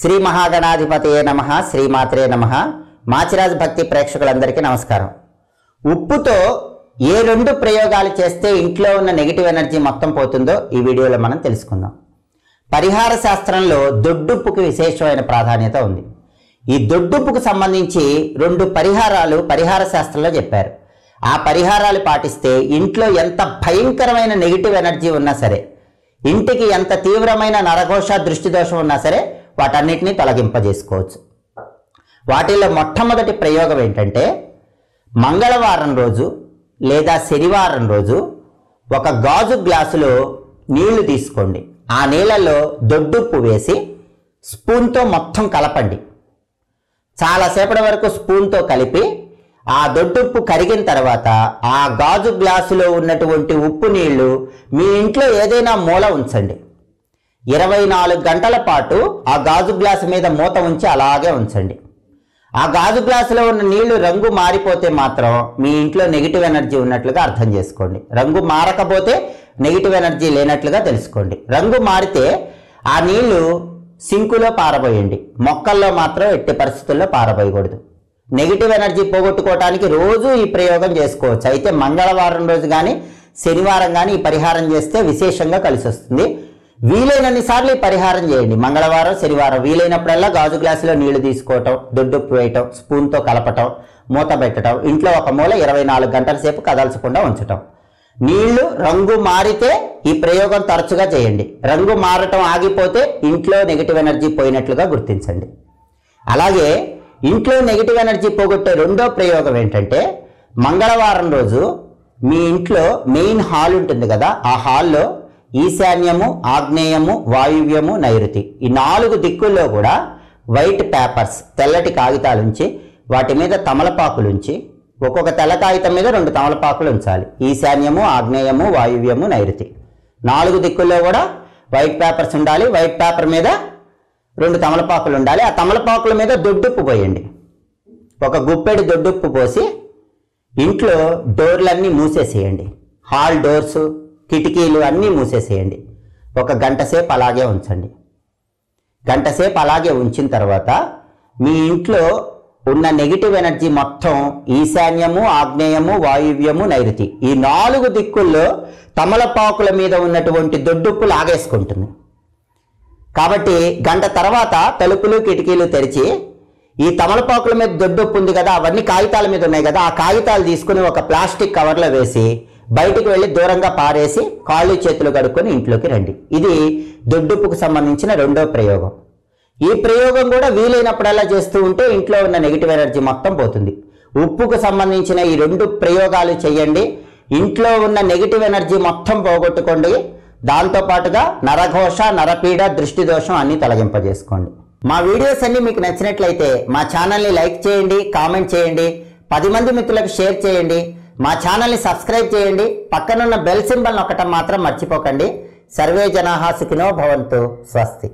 శ్రీ మహాగణాధిపతయే నమ శ్రీమాత్రే నమ. మాచిరాజ్ భక్తి ప్రేక్షకులందరికీ నమస్కారం. ఉప్పుతో ఏ రెండు ప్రయోగాలు చేస్తే ఇంట్లో ఉన్న నెగిటివ్ ఎనర్జీ మొత్తం పోతుందో ఈ వీడియోలో మనం తెలుసుకుందాం. పరిహార శాస్త్రంలో దొడ్డుప్పుకు విశేషమైన ప్రాధాన్యత ఉంది. ఈ దొడ్డుప్పుకు సంబంధించి రెండు పరిహారాలు పరిహార శాస్త్రంలో చెప్పారు. ఆ పరిహారాలు పాటిస్తే ఇంట్లో ఎంత భయంకరమైన నెగిటివ్ ఎనర్జీ ఉన్నా సరే ఇంటికి ఎంత తీవ్రమైన నరఘోష దృష్టి దోషం ఉన్నా సరే వాటన్నిటినీ తొలగింపజేసుకోవచ్చు. వాటిలో మొట్టమొదటి ప్రయోగం ఏంటంటే మంగళవారం రోజు లేదా శనివారం రోజు ఒక గాజు గ్లాసులో నీళ్ళు తీసుకోండి. ఆ నీళ్ళలో దొడ్డుప్పు వేసి స్పూన్తో మొత్తం కలపండి. చాలాసేపటి వరకు స్పూన్తో కలిపి ఆ దొడ్డుప్పు కరిగిన తర్వాత ఆ గాజు గ్లాసులో ఉన్నటువంటి ఉప్పు నీళ్ళు మీ ఇంట్లో ఏదైనా మూల ఉంచండి. ఇరవై నాలుగు గంటల పాటు ఆ గాజు గ్లాసు మీద మూత ఉంచి అలాగే ఉంచండి. ఆ గాజు గ్లాసులో ఉన్న నీళ్ళు రంగు మారిపోతే మాత్రం మీ ఇంట్లో నెగిటివ్ ఎనర్జీ ఉన్నట్లుగా అర్థం చేసుకోండి. రంగు మారకపోతే నెగిటివ్ ఎనర్జీ లేనట్లుగా తెలుసుకోండి. రంగు మారితే ఆ నీళ్ళు సింకులో పారబోయండి. మొక్కల్లో మాత్రం ఎట్టి పరిస్థితుల్లో పారబోయకూడదు. నెగిటివ్ ఎనర్జీ పోగొట్టుకోవటానికి రోజు ఈ ప్రయోగం చేసుకోవచ్చు. అయితే మంగళవారం రోజు కానీ శనివారం కానీ ఈ పరిహారం చేస్తే విశేషంగా కలిసి వస్తుంది వీలైనన్ని సార్లు ఈ పరిహారం చేయండి. మంగళవారం శనివారం వీలైనప్పుడల్లా గాజు గ్లాసులో నీళ్ళు తీసుకోవటం దొడ్డుప్పు వేయటం స్పూన్తో కలపటం మూత పెట్టడం ఇంట్లో ఒక మూల ఇరవై నాలుగు గంటల సేపు కదల్చకుండా ఉంచటం. నీళ్ళు రంగు మారితే ఈ ప్రయోగం తరచుగా చేయండి. రంగు మారటం ఆగిపోతే ఇంట్లో నెగిటివ్ ఎనర్జీ పోయినట్లుగా గుర్తించండి. అలాగే ఇంట్లో నెగిటివ్ ఎనర్జీ పోగొట్టే రెండో ప్రయోగం ఏంటంటే మంగళవారం రోజు మీ ఇంట్లో మెయిన్ హాల్ ఉంటుంది కదా ఆ హాల్లో ఈశాన్యము ఆగ్నేయము వాయువ్యము నైరుతి. ఈ నాలుగు దిక్కుల్లో కూడా వైట్ పేపర్స్ తెల్లటి కాగితాలు ఉంచి వాటి మీద తమలపాకులు ఉంచి ఒక్కొక్క తెల్ల కాగితం మీద రెండు తమలపాకులు ఉంచాలి. ఈశాన్యము ఆగ్నేయము వాయువ్యము నైరుతి. నాలుగు దిక్కుల్లో కూడా వైట్ పేపర్స్ ఉండాలి. వైట్ పేపర్ మీద రెండు తమలపాకులు ఉండాలి. ఆ తమలపాకుల మీద దొడ్డుప్పు పోయండి. ఒక గుప్పెడు దొడ్డుప్పు పోసి ఇంట్లో డోర్లన్నీ మూసేసేయండి. హాల్ డోర్స్ కిటికీలు అన్నీ మూసేసేయండి. ఒక గంట సేపు అలాగే ఉంచండి. గంట సేపు అలాగే ఉంచిన తర్వాత మీ ఇంట్లో ఉన్న నెగిటివ్ ఎనర్జీ మొత్తం ఈశాన్యము ఆగ్నేయము వాయువ్యము నైరుతి ఈ నాలుగు దిక్కుల్లో తమలపాకుల మీద ఉన్నటువంటి దొడ్డుప్పు లాగేసుకుంటుంది. కాబట్టి గంట తర్వాత తలుపులు కిటికీలు తెరిచి ఈ తమలపాకుల మీద దొడ్డుప్పు ఉంది కదా అవన్నీ కాగితాల మీద ఉన్నాయి కదా ఆ కాగితాలు తీసుకుని ఒక ప్లాస్టిక్ కవర్లో వేసి బయటికి వెళ్ళి దూరంగా పారేసి కాళ్ళు చేతులు కడుక్కొని ఇంట్లోకి రండి. ఇది దొడ్డుప్పుకు సంబంధించిన రెండో ప్రయోగం. ఈ ప్రయోగం కూడా వీలైనప్పుడల్లా చేస్తూ ఉంటే ఇంట్లో ఉన్న నెగిటివ్ ఎనర్జీ మొత్తం పోతుంది. ఉప్పుకు సంబంధించిన ఈ రెండు ప్రయోగాలు చేయండి. ఇంట్లో ఉన్న నెగిటివ్ ఎనర్జీ మొత్తం పోగొట్టుకోండి. దాంతో పాటుగా నరఘోష నరపీడ దృష్టి దోషం అన్ని తొలగింపజేసుకోండి. మా వీడియోస్ అన్ని మీకు నచ్చినట్లయితే మా ఛానల్ని లైక్ చేయండి కామెంట్ చేయండి పది మంది మిత్రులకు షేర్ చేయండి. మా ఛానల్ని సబ్స్క్రైబ్ చేయండి. పక్కనున్న బెల్ సింబల్ నొక్కటం మాత్రం మర్చిపోకండి. సర్వే జనాహా సుఖినో భవంతు. స్వస్తి.